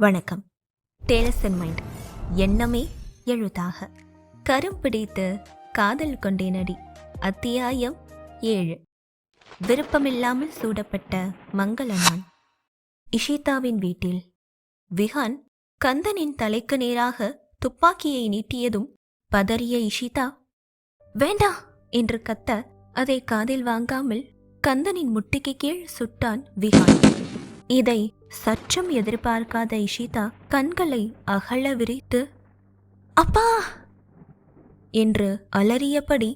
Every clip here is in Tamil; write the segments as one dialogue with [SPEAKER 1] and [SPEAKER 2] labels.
[SPEAKER 1] வணக்கம். டேலசன் மைண்ட் எண்ணமே எழுதாக கரும் பிடித்து காதல் கொண்டேனடி அத்தியாயம் ஏழு. விருப்பமில்லாமல் சூடப்பட்ட மங்கள நாள் இஷிதாவின் வீட்டில் விஹான் கந்தனின் தலைக்கு நேராக துப்பாக்கியை நீட்டியதும் பதறிய இஷிதா வேண்டா! என்று கத்த அதை காதில் வாங்காமல் கந்தனின் முட்டிக்கு கீழ் சுட்டான் விஹான். இதை சற்றும் எதிர்பார்க்காத இஷிதா கண்களை அகல விரித்து அப்பா! என்று அலறியபடி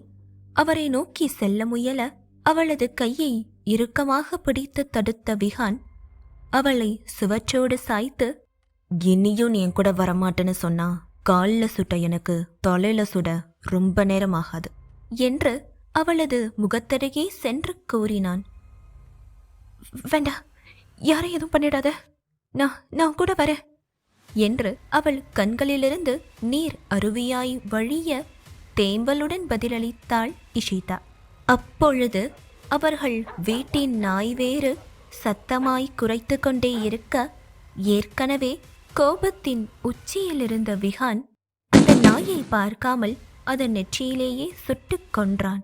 [SPEAKER 1] அவரை நோக்கி செல்ல முயல அவளது கையை இறுக்கமாக பிடித்து தடுத்த விஹான் அவளை சுவற்றோடு சாய்த்து இனியும் நீ என் கூட வரமாட்டேன்னு சொன்னா காலில் சுட்ட எனக்கு தொலைல சுட ரொம்ப நேரம் ஆகாது என்று அவளது முகத்தருகே சென்று கூறினான். வேண்டா! யாரையும் எதுவும் பண்ணிடாத. நான் நான் கூட வரேன். என்று அவள் கண்களிலிருந்து நீர் அருவியாய் வழிய தேம்பலுடன் பதிலளித்தாள் இஷிதா. அப்பொழுது அவர்கள் வீட்டின் நாய் வேறு சத்தமாய் குறைத்து கொண்டே இருக்க ஏற்கனவே கோபத்தின் உச்சியிலிருந்த விஹான் அந்த நாயை பார்க்காமல் அதன் நெற்றியிலேயே சுட்டுக் கொன்றான்.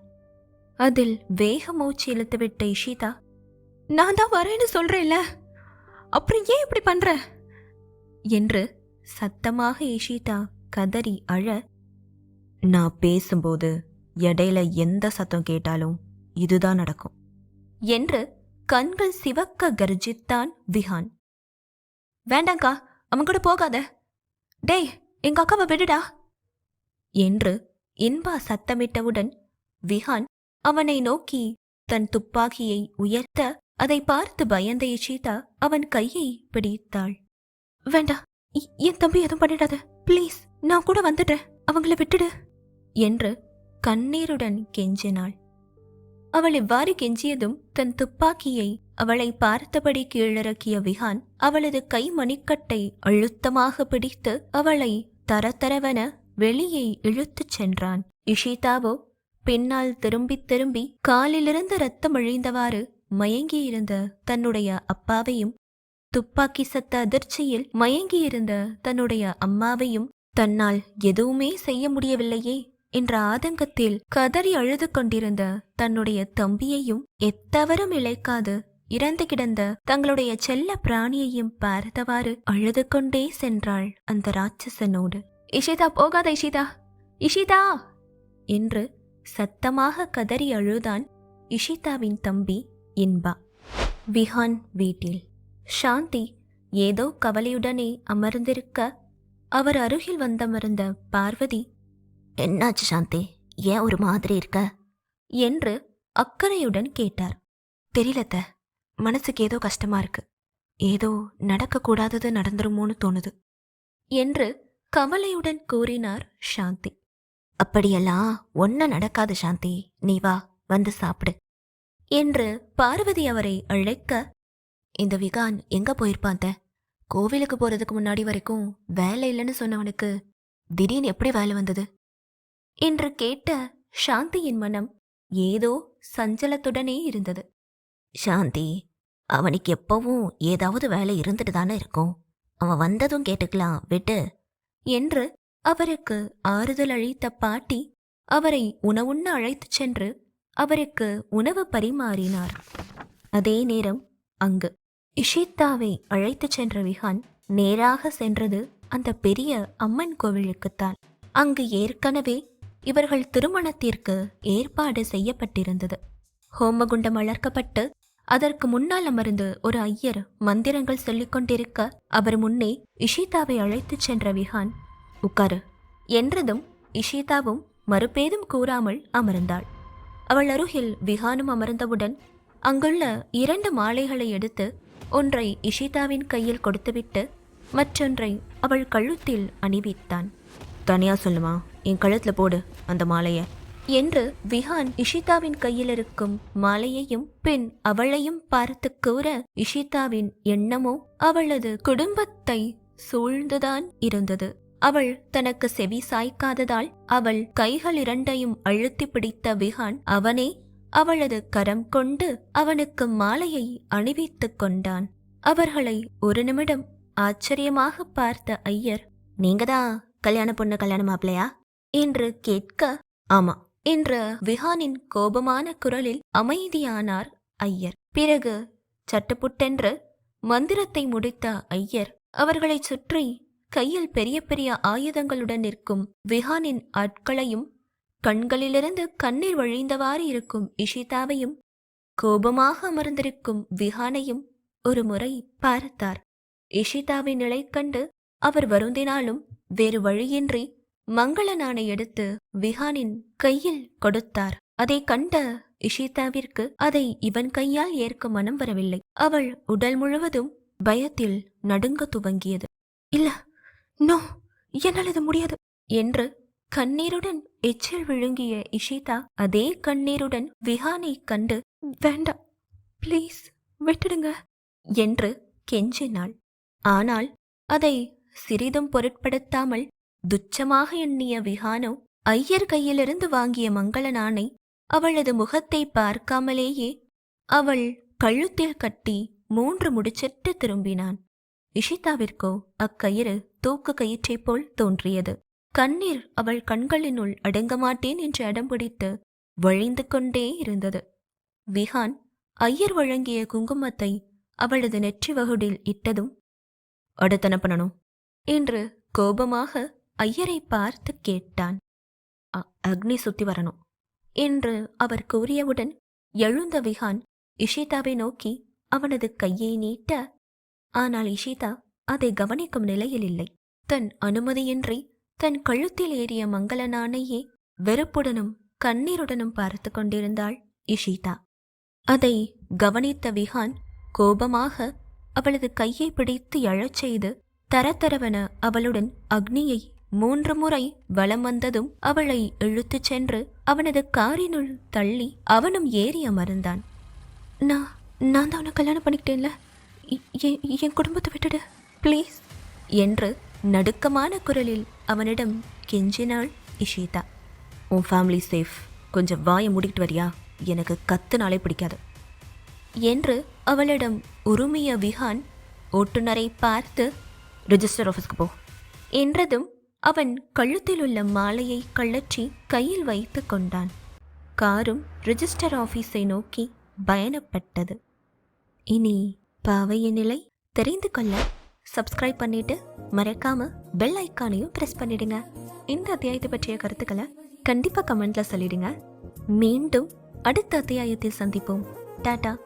[SPEAKER 1] அதில் வேக மூச்சு இழுத்துவிட்ட இஷிதா நான் தான் வரேன்னு சொல்றேன்ல. அப்புறம் ஏன் இப்படி பண்ற? என்று சத்தமாக இஷிதா கதறி அழ நான் பேசும்போது இடையில எந்த சத்தம் கேட்டாலும் இதுதான் நடக்கும் என்று கண்கள் சிவக்க கர்ஜித்தான் விஹான். வேண்டாங்க்கா அவன் கூட போகாத. டேய் எங்க அக்காவை விடுடா என்று இன்பா சத்தமிட்டவுடன் விஹான் அவனை நோக்கி தன் துப்பாக்கியை உயர்த்த அதை பார்த்து பயந்த இஷிதா அவன் கையை பிடித்தாள். வேண்டா என் தம்பி எதுவும் பண்ணிடாத. ப்ளீஸ் நான் கூட வந்துடுறேன். அவங்கள விட்டுடு. என்று கண்ணீருடன் கெஞ்சினாள். அவள் இவ்வாறு கெஞ்சியதும் தன் துப்பாக்கியை அவளை பார்த்தபடி கீழிறக்கிய விஹான் அவளது கை மணிக்கட்டை அழுத்தமாக பிடித்து அவளை தரதரவன வெளியே இழுத்துச் சென்றான். இஷிதாவோ பின்னால் திரும்பித் திரும்பி காலிலிருந்து ரத்தம் அழிந்தவாறு மயங்கியிருந்த தன்னுடைய அப்பாவையும் துப்பாக்கி சத்த அதிர்ச்சியில் மயங்கியிருந்த தன்னுடைய அம்மாவையும் தன்னால் எதுவுமே செய்ய முடியவில்லையே என்ற ஆதங்கத்தில் கதறி அழுது கொண்டிருந்த தன்னுடைய தம்பியையும் எத்தவரும் இழைக்காது இறந்து கிடந்த தங்களுடைய செல்ல பிராணியையும் பார்த்தவாறு அழுது கொண்டே சென்றாள் அந்த ராட்சசனோடு. இஷிதா போகாத இஷிதா! இஷிதா! என்று சத்தமாக கதறி அழுதான் இஷிதாவின் தம்பி. இன்பா. விஹான் வீட்டில். சாந்தி ஏதோ கவலையுடனே அமர்ந்திருக்க அவர் அருகில் வந்தமர்ந்த பார்வதி என்னாச்சு சாந்தி? ஏன் ஒரு மாதிரி இருக்க? என்று அக்கறையுடன் கேட்டார். தெரியலத்த மனசுக்கு ஏதோ கஷ்டமா இருக்கு. ஏதோ நடக்கக்கூடாதது நடந்துருமோன்னு தோணுது. என்று கவலையுடன் கூறினார் சாந்தி. அப்படியெல்லாம் ஒன்ன நடக்காது சாந்தி. நீ வா வந்து சாப்பிடு. என்று பார்வதி அவரை அழைக்க இந்த விகான் எங்க போயிருப்பான் கோவிலுக்கு போறதுக்கு முன்னாடி வரைக்கும் வேலை இல்லைன்னு சொன்னவனுக்கு திடீர்னு எப்படி வேலை வந்தது? என்று கேட்ட சாந்தியின் மனம் ஏதோ சஞ்சலத்துடனே இருந்தது. சாந்தி அவனுக்கு எப்பவும் ஏதாவது வேலை இருந்துட்டு தானே இருக்கும். அவன் வந்ததும் கேட்டுக்கலாம் விட்டு என்று அவருக்கு ஆறுதல் அளித்த பாட்டி அவரை உணவுண்ண அழைத்துச் சென்று அவருக்கு உணவு பரிமாறினார். அதே நேரம் அங்கு இஷித்தாவை அழைத்துச் சென்ற விஹான் நேராக சென்றது அந்த பெரிய அம்மன் கோவிலுக்குத்தான். அங்கு ஏற்கனவே இவர்கள் திருமணத்திற்கு ஏற்பாடு செய்யப்பட்டிருந்தது. ஹோமகுண்டம் வளர்க்கப்பட்டு அதற்கு முன்னால் அமர்ந்து ஒரு ஐயர் மந்திரங்கள் சொல்லிக்கொண்டிருக்க அவர் முன்னே இஷிதாவை அழைத்துச் சென்ற விஹான் உட்காரு என்றதும் இஷிதாவும் மறுபேதும் கூறாமல் அமர்ந்தாள். அவள் அருகில் விஹானும் அமர்ந்தவுடன் அங்குள்ள இரண்டு மாலைகளை எடுத்து ஒன்றை இஷிதாவின் கையில் கொடுத்துவிட்டு மற்றொன்றை அவள் கழுத்தில் அணிவித்தான். தனியா சொல்லுமா? என் கழுத்தில் போடு அந்த மாலையை. என்று விஹான் இஷிதாவின் கையில் இருக்கும் மாலையையும் பின் அவளையும் பார்த்து கூற இஷிதாவின் எண்ணமோ அவளது குடும்பத்தை சூழ்ந்துதான் இருந்தது. அவள் தனக்கு செவி சாய்க்காததால் அவள் கைகள் இரண்டையும் அழுத்தி பிடித்த விஹான் அவனே அவளது கரம் கொண்டு அவனுக்கு மாலையை அணிவித்துக் கொண்டான். அவர்களை ஒரு நிமிடம் ஆச்சரியமாக பார்த்த ஐயர் நீங்கதா கல்யாண பொண்ணு கல்யாண மாப்பிளையா என்று கேட்க ஆமா என்ற விஹானின் கோபமான குரலில் அமைதியானார் ஐயர். பிறகு சட்டுப்புட்டென்று மந்திரத்தை முடித்த ஐயர் அவர்களைச் சுற்றி கையில் பெரிய பெரிய ஆயுதங்களுடன் நிற்கும் விஹானின் ஆட்களையும் கண்களிலிருந்து கண்ணீர் வழிந்தவாறு இருக்கும் இஷிதாவையும் கோபமாக அமர்ந்திருக்கும் விஹானையும் ஒரு முறை பார்த்தார். இஷிதாவின் நிலை கண்டு அவர் வருந்தினாலும் வேறு வழியின்றி மங்கள நாணை எடுத்து விஹானின் கையில் கொடுத்தார். அதை கண்ட இஷிதாவிற்கு அதை இவன் கையால் ஏற்க மனம் வரவில்லை. அவள் உடல் முழுவதும் பயத்தில் நடுங்க துவங்கியது. இல்ல நோ என்னால் இது முடியாது என்று கண்ணீருடன் எச்சில் விழுங்கிய இஷிதா அதே கண்ணீருடன் விஹானை கண்டு வேண்டாம் ப்ளீஸ் விட்டுடுங்க என்று கெஞ்சினாள். ஆனால் அதை சிறிதும் பொருட்படுத்தாமல் துச்சமாக எண்ணிய விஹானோ ஐயர் கையிலிருந்து வாங்கிய மங்கள நாணை அவளது முகத்தை பார்க்காமலேயே அவள் கழுத்தில் கட்டி மூன்று முடிச்சிட்டு திரும்பினான். இஷிதாவிற்கோ அக்கயிறு தூக்கு கயிற்றைப் போல் தோன்றியது. கண்ணீர் அவள் கண்களினுள் அடங்க மாட்டேன் என்று அடம்பிடித்து வழிந்து கொண்டே இருந்தது. விஹான் ஐயர் வழங்கிய குங்குமத்தை அவளது நெற்றி வகுடில் இட்டதும் அடுத்தன பண்ணணும் என்று கோபமாக ஐயரை பார்த்து கேட்டான். அக்னி சுத்தி வரணும் என்று அவர் கூறியவுடன் எழுந்த விஹான் இஷிதாவை நோக்கி அவனது கையை நீட்ட ஆனால் இஷிதா அதை கவனிக்கும் நிலையில் இல்லை. தன் அனுமதியின்றி தன் கழுத்தில் ஏறிய மங்களனானையே வெறுப்புடனும் கண்ணீருடனும் பார்த்து கொண்டிருந்தாள் இஷிதா. அதை கவனித்த விஹான் கோபமாக அவளது கையை பிடித்து எழச் செய்து தரத்தரவன அவளுடன் அக்னியை மூன்று முறை வலம் வந்ததும் அவளை இழுத்துச் சென்று அவனது காரினுள் தள்ளி அவனும் ஏறி அமர்ந்தான். நான் நான் தான் அவனை கல்யாணம் பண்ணிக்கிட்டேன்ல? என் குடும்பத்தை விட்டுடு ப்ளீஸ் என்று நடுக்கமான குரலில் அவனிடம் கெஞ்சினாள் இஷிதா. உன் ஃபேமிலி சேஃப் கொஞ்சம் வாயை மூடிக்கிட்டு வரியா? எனக்கு கத்துனாலே பிடிக்காது. என்று அவளிடம் உருமிய விஹான் ஓட்டுநரை பார்த்து ரிஜிஸ்டர் ஆஃபீஸ்க்கு போ. என்றதும் அவன் கழுத்தில் உள்ள மாலையை கழற்றி கையில் வைத்து கொண்டான். காரும் ரிஜிஸ்டர் ஆஃபீஸை நோக்கி பயணப்பட்டது. இனி பாவையின் நிலை தெரிந்து கொள்ள சப்ஸ்கிரைப் பண்ணிட்டு மறக்காம பெல் ஐக்கானையும் பிரஸ் பண்ணிடுங்க. இந்த அத்தியாயத்தை பற்றிய கருத்துக்களை கண்டிப்பா கமெண்ட்ல சொல்லிடுங்க. மீண்டும் அடுத்த அத்தியாயத்தில் சந்திப்போம். டாடா.